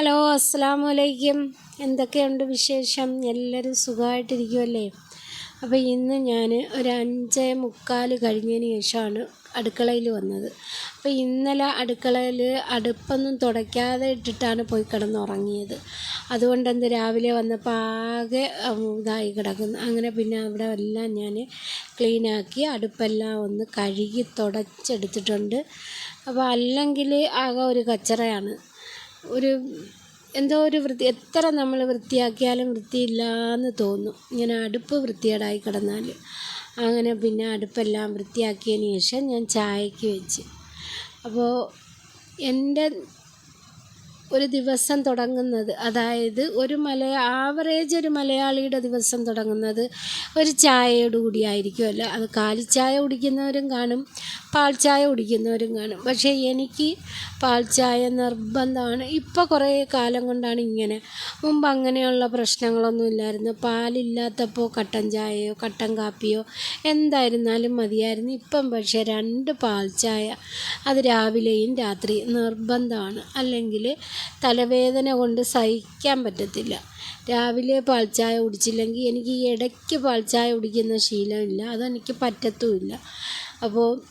Hello അസ്സാം വലൈക്കും എന്തൊക്കെയുണ്ട് വിശേഷം? എല്ലാവരും സുഖമായിട്ടിരിക്കുമല്ലേ അപ്പോൾ ഇന്ന് ഞാൻ ഒരു അഞ്ചേ മുക്കാൽ കഴിഞ്ഞതിന് ശേഷമാണ് അടുക്കളയിൽ വന്നത്. അപ്പോൾ ഇന്നലെ അടുക്കളയിൽ അടുപ്പൊന്നും തുടയ്ക്കാതെ ഇട്ടിട്ടാണ് പോയി കിടന്നുറങ്ങിയത്. അതുകൊണ്ട് എന്ത് രാവിലെ വന്നപ്പോൾ ആകെ ഇതായി കിടക്കുന്നു. അങ്ങനെ പിന്നെ അവിടെ എല്ലാം ഞാൻ ക്ലീനാക്കി അടുപ്പെല്ലാം ഒന്ന് കഴുകി തുടച്ചെടുത്തിട്ടുണ്ട്. അപ്പോൾ അല്ലെങ്കിൽ ആകെ ഒരു കച്ചറയാണ്. ഒരു എന്തോ ഒരു വൃത്തി എത്ര നമ്മൾ വൃത്തിയാക്കിയാലും വൃത്തിയില്ല എന്ന് തോന്നും. ഇങ്ങനെ അടുപ്പ് വൃത്തികേടായി കിടന്നാൽ അങ്ങനെ പിന്നെ അടുപ്പെല്ലാം വൃത്തിയാക്കിയതിന് ശേഷം ഞാൻ ചായക്ക് വെച്ച്. അപ്പോൾ എന്റെ ഒരു ദിവസം തുടങ്ങുന്നത്. അതായത് ഒരു മല ആവറേജ് ഒരു മലയാളിയുടെ ദിവസം തുടങ്ങുന്നത് ഒരു ചായയോട് കൂടിയായിരിക്കുമല്ലോ അത് കാലിച്ചായ കുടിക്കുന്നവരും കാണും പാൽ ചായ കുടിക്കുന്നവരും കാണും. പക്ഷേ എനിക്ക് പാൽ ചായ നിർബന്ധമാണ്. ഇപ്പോൾ കുറേ കാലം കൊണ്ടാണ് ഇങ്ങനെ. മുമ്പ് അങ്ങനെയുള്ള പ്രശ്നങ്ങളൊന്നും ഇല്ലായിരുന്നു. പാലില്ലാത്തപ്പോൾ കട്ടൻ ചായയോ കട്ടൻ കാപ്പിയോ എന്തായിരുന്നാലും മതിയായിരുന്നു. ഇപ്പം പക്ഷേ രണ്ട് പാൽ ചായ അത് രാവിലെയും രാത്രി നിർബന്ധമാണ്. അല്ലെങ്കിൽ തലവേദന കൊണ്ട് സഹിക്കാൻ പറ്റത്തില്ല. രാവിലെ പാൽച്ചായ ചായ കുടിച്ചില്ലെങ്കിൽ എനിക്ക് ഈ ഇടയ്ക്ക് പാൽച്ചായ ചായ കുടിക്കുന്ന ശീലമില്ല. അതെനിക്ക് പറ്റത്തുമില്ല. അപ്പോൾ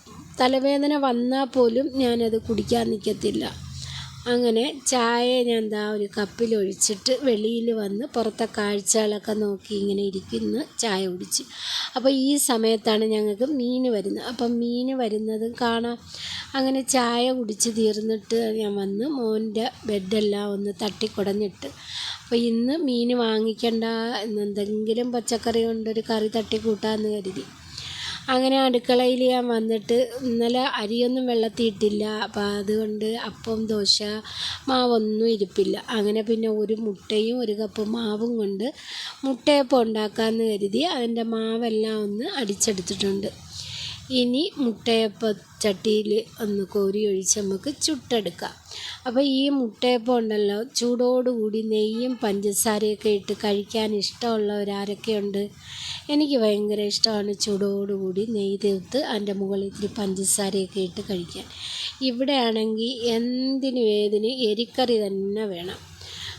തലവേദന വന്നാൽ പോലും ഞാനത് കുടിക്കാൻ നിൽക്കത്തില്ല. അങ്ങനെ ചായ ഞാൻ എന്താ ഒരു കപ്പിലൊഴിച്ചിട്ട് വെളിയിൽ വന്ന് പുറത്തെ കാഴ്ചകളൊക്കെ നോക്കി ഇങ്ങനെ ഇരിക്കുന്ന ചായ കുടിച്ച്. അപ്പോൾ ഈ സമയത്താണ് ഞങ്ങൾക്ക് മീൻ വരുന്നത്. അപ്പം മീൻ വരുന്നതും കാണാം. അങ്ങനെ ചായ കുടിച്ച് തീർന്നിട്ട് ഞാൻ വന്ന് മോന്റെ ബെഡെല്ലാം ഒന്ന് തട്ടിക്കുടഞ്ഞിട്ട്. അപ്പോൾ ഇന്ന് മീൻ വാങ്ങിക്കണ്ട എന്തെങ്കിലും പച്ചക്കറി കൊണ്ടൊരു കറി തട്ടിക്കൂട്ടാന്ന് കരുതി. അങ്ങനെ അടുക്കളയിൽ ഞാൻ വന്നിട്ട് ഇന്നലെ അരിയൊന്നും വെള്ളത്തിയിട്ടില്ല. അപ്പം അതുകൊണ്ട് അപ്പം ദോശ മാവൊന്നും ഇരിപ്പില്ല. അങ്ങനെ പിന്നെ ഒരു മുട്ടയും ഒരു കപ്പ് മാവും കൊണ്ട് മുട്ടയപ്പം ഉണ്ടാക്കാമെന്ന് കരുതി അതിന്റെ മാവെല്ലാം ഒന്ന് അടിച്ചെടുത്തിട്ടുണ്ട്. ഇനി മുട്ടയപ്പ ചട്ടിയിൽ ഒന്ന് കോരി ഒഴിച്ച് നമുക്ക് ചുട്ടെടുക്കാം. അപ്പോൾ ഈ മുട്ടയപ്പം ഉണ്ടല്ലോ ചൂടോടുകൂടി നെയ്യും പഞ്ചസാരയൊക്കെ ഇട്ട് കഴിക്കാൻ ഇഷ്ടമുള്ളവരാരൊക്കെയുണ്ട് എനിക്ക് ഭയങ്കര ഇഷ്ടമാണ് ചൂടോടുകൂടി നെയ്യ് തീർത്ത് അതിന്റെ മുകളിൽ ഇത്തിരി പഞ്ചസാരയൊക്കെ ഇട്ട് കഴിക്കാൻ. ഇവിടെ ആണെങ്കിൽ എന്തിനും ഏതിനും എരിക്കറി തന്നെ വേണം.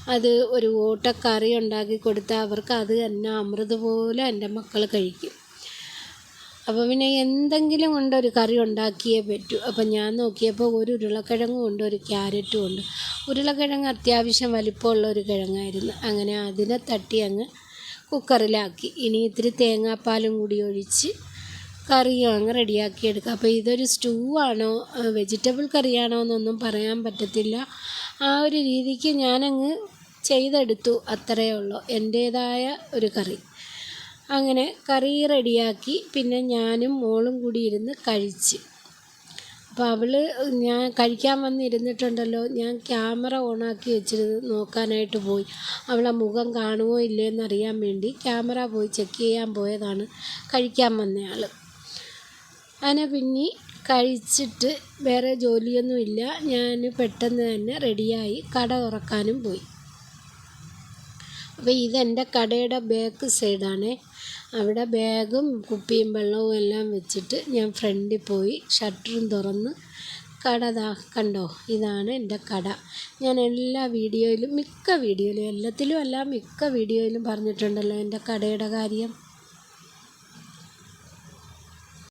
അത് ഒരു ഓട്ടക്കറി ഉണ്ടാക്കി കൊടുത്താൽ അവർക്ക് അത് തന്നെ അമൃത് പോലെ എന്റെ മക്കൾ കഴിക്കും. അപ്പോൾ പിന്നെ എന്തെങ്കിലും കൊണ്ട് ഒരു കറി ഉണ്ടാക്കിയേ പറ്റൂ. അപ്പം ഞാൻ നോക്കിയപ്പോൾ ഒരു ഉരുളക്കിഴങ്ങും ഉണ്ട് ഒരു ക്യാരറ്റും ഉണ്ട് ഉരുളക്കിഴങ്ങ് അത്യാവശ്യം വലിപ്പമുള്ള ഒരു കിഴങ്ങായിരുന്നു. അങ്ങനെ അതിനെ തട്ടി അങ്ങ് കുക്കറിലാക്കി. ഇനി ഇത്തിരി തേങ്ങാപ്പാലും കൂടി ഒഴിച്ച് കറിയും അങ്ങ് റെഡിയാക്കി എടുക്കുക അപ്പോൾ ഇതൊരു സ്റ്റൂ ആണോ വെജിറ്റബിൾ കറിയാണോ എന്നൊന്നും പറയാൻ പറ്റത്തില്ല. ആ ഒരു രീതിക്ക് ഞാനങ്ങ് ചെയ്തെടുത്തു. അത്രയേ ഉള്ളൂ. എന്റേതായ ഒരു കറി. അങ്ങനെ കറി റെഡിയാക്കി പിന്നെ ഞാനും മോളും കൂടി ഇരുന്ന് കഴിച്ച്. അപ്പോൾ അവൾ ഞാൻ കഴിക്കാൻ വന്നിരുന്നിട്ടുണ്ടല്ലോ ഞാൻ ക്യാമറ ഓണാക്കി വെച്ചിരുന്ന് നോക്കാനായിട്ട് പോയി. അവളെ മുഖം കാണുമോ ഇല്ലയോ എന്നറിയാൻ വേണ്ടി ക്യാമറ പോയി ചെക്ക് ചെയ്യാൻ പോയതാണ് കഴിക്കാൻ വന്നയാൾ അങ്ങനെ പിന്നെ കഴിച്ചിട്ട് വേറെ ജോലിയൊന്നുമില്ല. ഞാൻ പെട്ടെന്ന് തന്നെ റെഡിയായി കട തുറക്കാനും പോയി. അപ്പോൾ ഇതെന്റെ കടയുടെ ബാക്ക് സൈഡാണ്. അവിടെ ബാഗും കുപ്പിയും വെള്ളവും എല്ലാം വെച്ചിട്ട് ഞാൻ ഫ്രണ്ടിൽ പോയി ഷട്ടറും തുറന്ന് കട ദാ കണ്ടോ? ഇതാണ് എന്റെ കട. ഞാൻ എല്ലാ വീഡിയോയിലും മിക്ക വീഡിയോയിലും എല്ലാത്തിലും അല്ല മിക്ക വീഡിയോയിലും പറഞ്ഞിട്ടുണ്ടല്ലോ എന്റെ കടയുടെ കാര്യം.